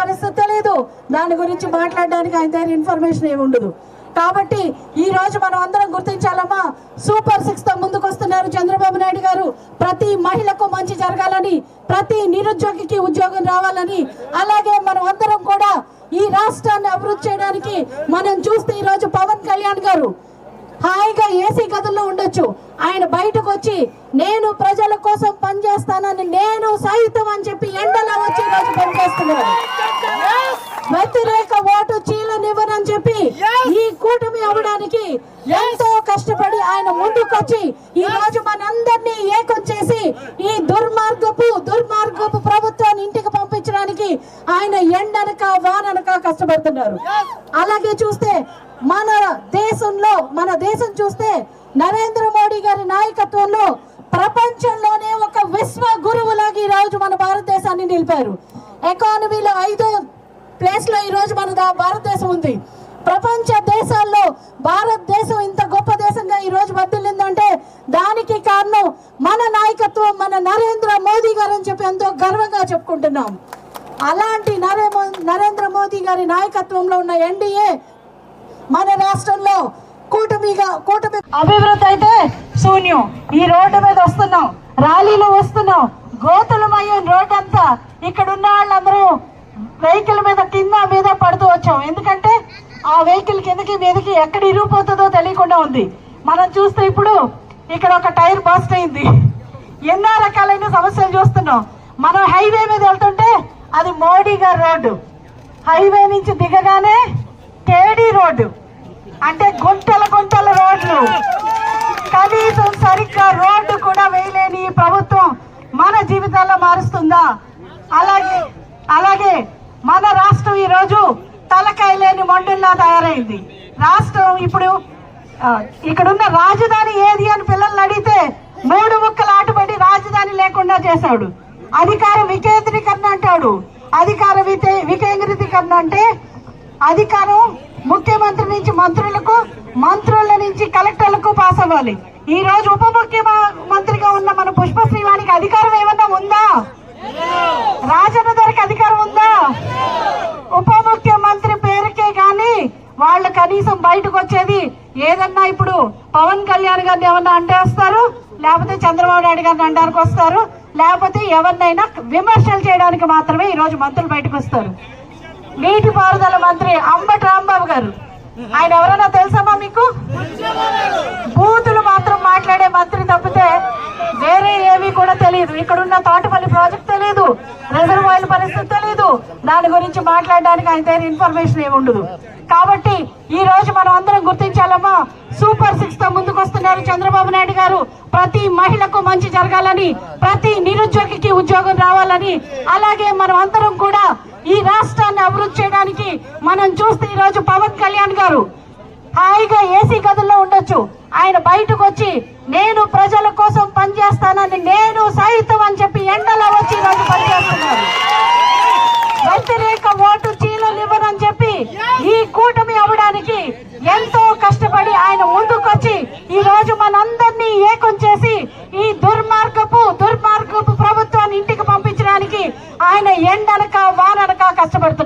పరిస్థితి తెలియదు దాని గురించి మాట్లాడడానికి ఆయన దగ్గర ఇన్ఫర్మేషన్ ఏమి ఉండదు. కాబట్టి ఈ రోజు మనం అందరం గుర్తించాలమ్మా సూపర్ సిక్స్తో ముందుకు వస్తున్నారు చంద్రబాబు నాయుడు గారు. ప్రతి మహిళకు మంచి జరగాలని ప్రతి నిరుద్యోగికి ఉద్యోగం రావాలని అలాగే మనం అందరం కూడా ఈ రాష్ట్రాన్ని అభివృద్ధి చేయడానికి మనం చూస్తే ఈ రోజు పవన్ కళ్యాణ్ గారు హాయిగా ఏసీ గదుల్లో ఉండొచ్చు. ఆయన బయటకు వచ్చి నేను ప్రజల కోసం పనిచేస్తానని నేను సైతం అని చెప్పి ఎండల పనిచేస్తున్నారు వ్యతిరేక ఓటు చీలనివ్వనని చెప్పి ఈ కూటమి అవ్వడానికి ఎంతో కష్టపడి ఆయన ముందుకొచ్చి ఈ రోజు మనందరినీ ఏకం చేసి ఈ దుర్మార్గపు దుర్మార్గపు ప్రభుత్వాన్ని ఇంటికి పంపించడానికి ఆయన ఎండనక వాననక కష్టపడుతున్నారు. అలాగే చూస్తే మన దేశంలో మన దేశం చూస్తే నరేంద్ర మోడీ గారి నాయకత్వంలో ప్రపంచంలోనే ఒక విశ్వ గురువులాగా ఈ రోజు మన భారతదేశాన్ని నిలిపారు. ఎకానమీలో ఐదో ప్లేస్లో ఈరోజు మన భారతదేశం ఉంది. ప్రపంచ దేశాల్లో భారతదేశం ఇంత గొప్ప దేశంగా ఈ రోజు దానికి కారణం మన నాయకత్వం మన నరేంద్ర మోదీ గారు అని చెప్పి ఎంతో గర్వంగా చెప్పుకుంటున్నాం. అలాంటి నరే నరేంద్ర మోదీ గారి నాయకత్వంలో ఉన్న ఎన్డీఏ మన రాష్ట్రంలో కూటమిగా కూటమి అభివృద్ధి అయితే శూన్యం. ఈ రోడ్డు మీద వస్తున్నాం. ర్యాలీలో వస్తున్నాం. గోతులమయ్యే రోడ్డు అంతా ఇక్కడ ఉన్న వాళ్ళందరూ వెహికల్ మీద కింద మీద పడుతూ వచ్చాం. ఎందుకంటే ఆ వెహికల్ కిందకి మీదకి ఎక్కడ ఇరిగిపోతుందో తెలియకుండా ఉంది. మనం చూస్తే ఇప్పుడు ఇక్కడ ఒక టైర్ బస్ట్ అయింది. ఎన్నో రకాలైన సమస్యలు చూస్తున్నాం. మనం హైవే మీద వెళ్తుంటే అది మోడీ గారి రోడ్డు. హైవే నుంచి దిగగానే కేడీ రోడ్డు. అంటే గుంటల గుంటల రోడ్లు. కనీసం సరిగ్గా రోడ్డు కూడా వేయలేని ప్రభుత్వం మన జీవితాల్లో మారుస్తుందా? అలాగే అలాగే మన రాష్ట్రం ఈ రోజు తలకాయ లేని మండుల్లా తయారైంది. రాష్ట్రం ఇప్పుడు ఇక్కడున్న రాజధాని ఏది అని పిల్లల్ని అడిగితే మూడు ముక్కలు ఆటపడి రాజధాని లేకుండా చేశాడు. అధికార వికేంద్రీకరణ అంటాడు. అధికార వికేంద్రీకరణ అంటే అధికారం ముఖ్యమంత్రి నుంచి మంత్రులకు మంత్రుల నుంచి కలెక్టర్లకు పాస్ అవ్వాలి. ఈ రోజు ఉప ముఖ్యమంత్రిగా ఉన్న మన పుష్ప శ్రీవానికి అధికారం ఏమన్నా ఉందా రాజన్న ధరకు అధికారం ఉందా ఉప ముఖ్యమంత్రి పేరుకే గాని వాళ్ళు కనీసం బయటకు వచ్చేది ఏదన్నా ఇప్పుడు పవన్ కళ్యాణ్ గారిని ఏమన్నా అంటేస్తారు? లేకపోతే చంద్రబాబు నాయుడు గారిని అంటానికి వస్తారు? లేకపోతే ఎవరినైనా విమర్శలు చేయడానికి మాత్రమే ఈ రోజు మంత్రులు బయటకు వస్తారు. నీటిపారుదల మంత్రి అంబటి రాంబాబు గారు. ఆయన ఎవరైనా తెలుసమ్మా మీకు? బూతులు మాత్రం మాట్లాడారు మంత్రి తప్పితే వేరే ఏమీ కూడా తెలియదు ఇక్కడున్న తోటపల్లి ప్రాజెక్ట్ తెలియదు రిజర్వాయర్ పరిస్థితి తెలియదు దాని గురించి మాట్లాడడానికి ఆయన దగ్గర ఇన్ఫర్మేషన్ ఏమి ఉండదు. కాబట్టి ఈ రోజు మనం అందరం గుర్తించాలమ్మా సూపర్ సిక్స్తో ముందుకు వస్తున్నారు చంద్రబాబు నాయుడు గారు. ప్రతి మహిళకు మంచి జరగాలని ప్రతి నిరుద్యోగికి ఉద్యోగం రావాలని అలాగే మనం అందరం కూడా ఈ రాష్ట్రాన్ని అభివృద్ధి చేయడానికి మనం చూస్తే ఈ రోజు పవన్ కళ్యాణ్ గారు హాయిగా ఏసీ గదుల్లో ఉండొచ్చు. ఆయన బయటకు వచ్చి నేను ప్రజల కోసం పనిచేస్తానని నేను సహితం అని చెప్పి ఎండలో వచ్చి ఈ రోజు పనిచేస్తున్నారు.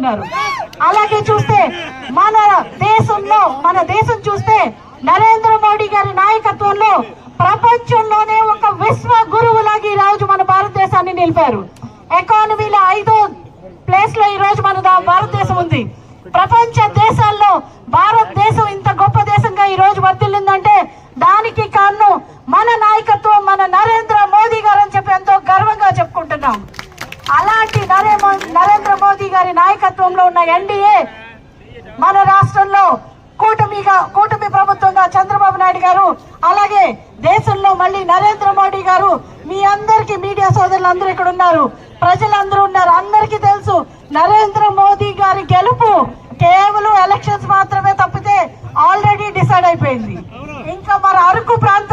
ఉన్నారు. అలాగే చూస్తే మన దేశంలో మన దేశం చూస్తే నరేంద్ర మోడీ గారి నాయకత్వంలో ప్రపంచంలోనే ఒక విశ్వ గురువులాగా ఈ రోజు మన భారతదేశాన్ని నిలిపారు. ఎకానమీలో ఐదో ప్లేస్లో ఈ రోజు మన భారతదేశం ఉంది. ప్రపంచ దేశాల్లో భారతదేశం ఇంత గొప్ప దేశంగా ఈ రోజు వర్తిల్లిందంటే దానికి కారణం మన నాయకత్వం మన నరేంద్ర మోదీ గారు అని చెప్పి ఎంతో గర్వంగా చెప్పుకుంటున్నాం అలాంటి నరే నరేంద్ర మోదీ గారి ప్రభుత్వంలో ఉన్న ఎన్డీఏ మన రాష్ట్రంలో కూటమిగా కూటమి ప్రభుత్వంగా చంద్రబాబు నాయుడు గారు అలాగే దేశంలో మళ్ళీ నరేంద్ర మోడీ గారు మీ అందరికి మీడియా సోదరులు అందరూ ఇక్కడ ఉన్నారు. ప్రజలందరూ ఉన్నారు. అందరికీ తెలుసు నరేంద్ర మోదీ గారి గెలుపు కేవలం ఎలక్షన్స్ మాత్రమే తప్పితే ఆల్రెడీ డిసైడ్ అయిపోయింది. ఇంకా మన అరకు ప్రాంతం